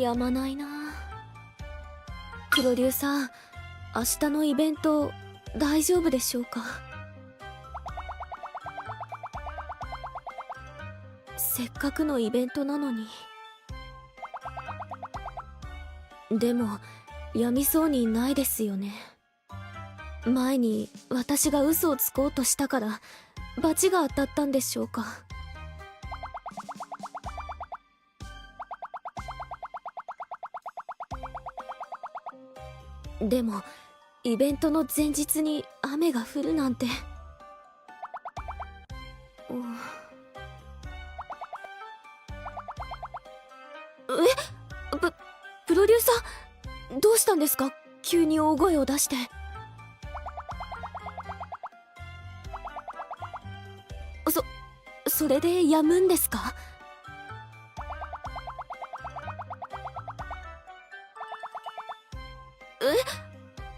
やまないな。プロデューサー明日のイベント大丈夫でしょうか？せっかくのイベントなのに。でもやみそうにないですよね。前に私が嘘をつこうとしたから罰が当たったんでしょうか？でもイベントの前日に雨が降るなんて。うんえ？ププロデューサー？どうしたんですか？急に大声を出して。そそれでやむんですか？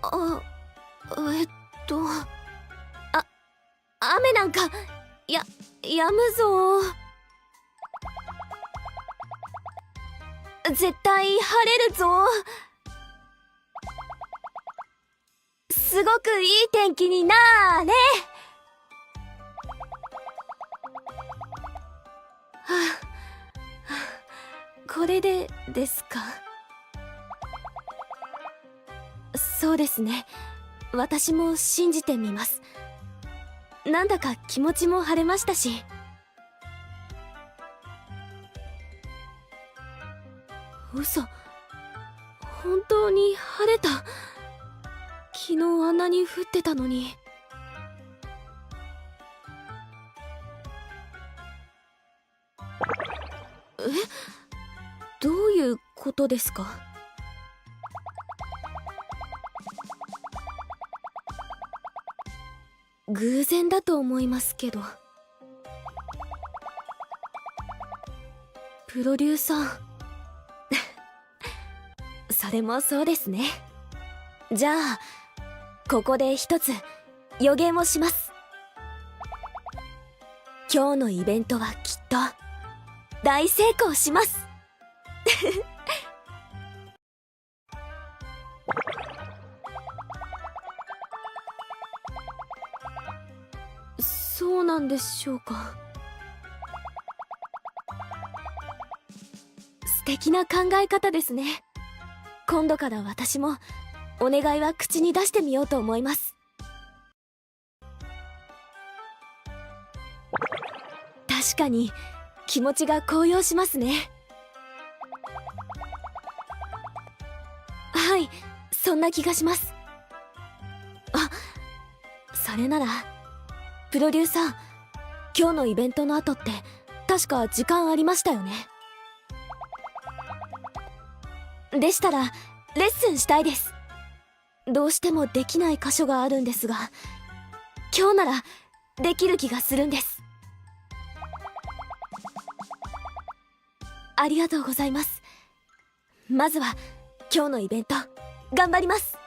あえっとあ雨なんかややむぞ絶対晴れるぞすごくいい天気になーれ。はあ、はあ、これでですか？そうですね。私も信じてみます。なんだか気持ちも晴れましたし。嘘。本当に晴れた。昨日あんなに降ってたのに。え？どういうことですか？偶然だと思いますけど。プロデューサー。それもそうですね。じゃあここで一つ予言をします。今日のイベントはきっと大成功します。そうなんでしょうか。素敵な考え方ですね。今度から私もお願いは口に出してみようと思います。確かに気持ちが高揚しますね。はいそんな気がします。あそれなら。プロデューサー。今日のイベントの後って確か時間ありましたよね。でしたらレッスンしたいです。どうしてもできない箇所があるんですが今日ならできる気がするんです。ありがとうございます。まずは今日のイベント頑張ります。